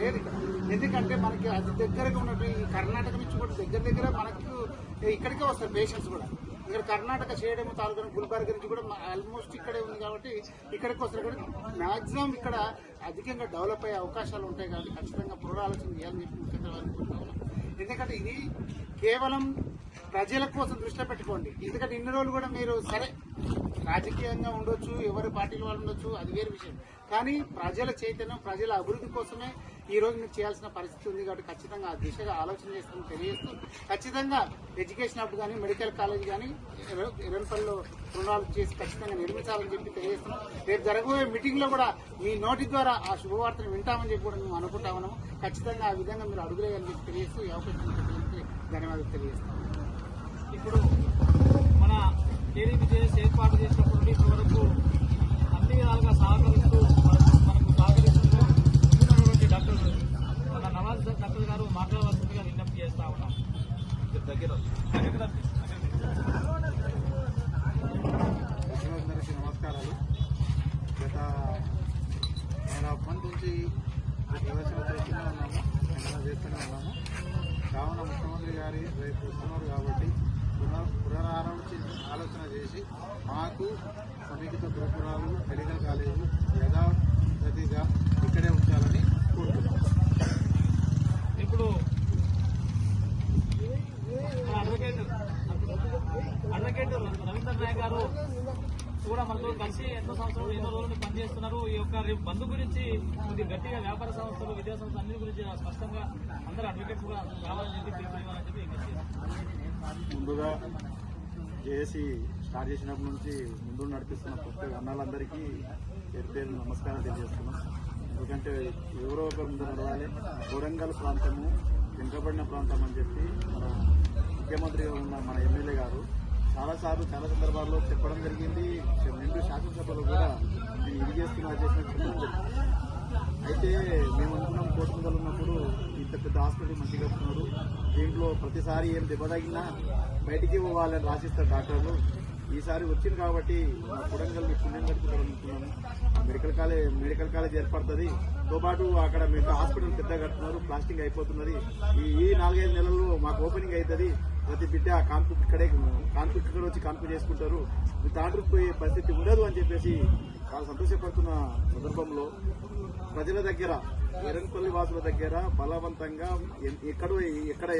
లేదు ఇక్కడ. ఎందుకంటే మనకి అది దగ్గరగా ఉన్నట్టు ఈ కర్ణాటక నుంచి కూడా దగ్గర దగ్గర మనకు ఇక్కడికే వస్తారు పేషెంట్స్ కూడా. ఇక్కడ కర్ణాటక చేయడం తాలూకా గుల్బర్గ నుంచి కూడా ఆల్మోస్ట్ ఇక్కడే ఉంది కాబట్టి ఇక్కడికి వస్తారు కూడా మ్యాక్సిమం ఇక్కడ అధికంగా డెవలప్ అయ్యే అవకాశాలు ఉంటాయి కాబట్టి ఖచ్చితంగా పునరాలోచన చేయాలని చెప్పి ముఖ్యంగా అనుకుంటున్నాను. ఎందుకంటే ఇది కేవలం ప్రజల కోసం దృష్టి పెట్టుకోండి. ఎందుకంటే ఇన్ని రోజులు కూడా మీరు సరే రాజకీయంగా ఉండొచ్చు ఎవరి పార్టీలు వాళ్ళు ఉండొచ్చు అది వేరే విషయం. కానీ ప్రజల చైతన్యం ప్రజల అభివృద్ధి కోసమే ఈ రోజు మీరు చేయాల్సిన పరిస్థితి ఉంది కాబట్టి ఖచ్చితంగా ఆ దిశగా ఆలోచన చేస్తామని తెలియజేస్తూ ఖచ్చితంగా ఎడ్యుకేషన్ అప్పుడు కానీ మెడికల్ కాలేజ్ కానీ ఎర్రపల్లిలో రుణాలు చేసి ఖచ్చితంగా నిర్మించాలని చెప్పి తెలియజేస్తున్నాం. రేపు జరగబోయే మీటింగ్లో కూడా మీ నోటి ద్వారా ఆ శుభవార్తను వింటామని చెప్పి కూడా మేము అనుకుంటా ఉన్నాము. ఖచ్చితంగా ఆ విధంగా మీరు అడుగులేయాలని చెప్పి తెలియజేస్తూ ఈ అవకాశం ధన్యవాదాలు తెలియజేస్తాం ఇప్పుడు మన కేరీ విజయస్ ఏర్పాటు చేసినప్పటి నుండి ఇప్పటి వరకు అన్ని విధాలుగా సహకరిస్తూ మనకు సహకరిస్తున్నటువంటి డాక్టర్ మన నవాజ్ డాక్టర్ గారు మాట్లాడవలసిందిగా విజ్ఞప్తి చేస్తా ఉన్నాం. దగ్గర దగ్గర నమస్కారాలు గత నేను నుంచి ప్రదర్శన చేస్తూనే ఉన్నాము చేస్తూనే ఉన్నాము కావున ముఖ్యమంత్రి గారి రేపు వస్తున్నారు కాబట్టి పునర్ ఆలోచన చేసి మాకు సమీకృత గురుపురాలు మెడికల్ కాలేజీ యథాగతిగా ఇక్కడే ఉంచాలని కోరుతున్నాం ఇప్పుడు మన అడ్వకేట్ అడ్వకేట్ రవీంద్ర నాయక్ గారు కూడా మనతో కలిసి ఎన్నో సంవత్సరాలు ఎన్నో రోజులు పనిచేస్తున్నారు. ఈ యొక్క రేపు బంద్ గురించి కొద్దిగా గట్టిగా వ్యాపార సంస్థలు విద్యా సంస్థలు అన్ని గురించి స్పష్టంగా అందరూ అడ్వకేట్స్ కూడా రావాలని చెప్పి చెప్పి ముందుగా జేఏసీ స్టార్ట్ చేసినప్పటి నుంచి ముందు నడిపిస్తున్న కొత్త అన్నాలందరికీ పేరు పేరు నమస్కారం తెలియజేస్తున్నాం. ఎందుకంటే ఎవరో ఒకరు ముందు నడవాలి. వరంగల్ ప్రాంతము వెనుకబడిన ప్రాంతం అని చెప్పి మన ముఖ్యమంత్రిగా ఉన్న మన ఎమ్మెల్యే గారు చాలాసార్లు చాలా సందర్భాల్లో చెప్పడం జరిగింది. రెండు శాసనసభలో కూడా నేను ఇది చేస్తున్నా చెప్పడం జరిగింది అయితే మేము అనుకున్నాం కోటమిదలు ఉన్నప్పుడు ఇంత పెద్ద హాస్పిటల్ మంచిగా ఉన్నారు దీంట్లో ప్రతిసారి ఏం దెబ్బ తగిలినా బయటికి పోవాలని రాసిస్తారు డాక్టర్లు. ఈసారి వచ్చింది కాబట్టి మా కొడంగల్ పుణ్యం కట్టుకుంటారనుకున్నాము మెడికల్ కాలేజ్ మెడికల్ కాలేజ్ ఏర్పడుతుంది. తో పాటు అక్కడ మీకు హాస్పిటల్ పెద్ద కడుతున్నారు. ప్లాస్టింగ్ అయిపోతున్నది. ఈ ఈ నాలుగైదు నెలల్లో మాకు ఓపెనింగ్ అవుతుంది ప్రతి బిడ్డ కాన్ఫ్లిక్ట్ ఇక్కడే కాన్ఫ్లిక్ట్ ఇక్కడ వచ్చి కాన్ఫ్లిక్ట్ చేసుకుంటారు. మీ పోయే పరిస్థితి ఉండదు అని చెప్పేసి చాలా సంతోషపడుతున్న సందర్భంలో ప్రజల దగ్గర ఎరంపల్లి వాసుల దగ్గర బలవంతంగా ఎక్కడో ఎక్కడ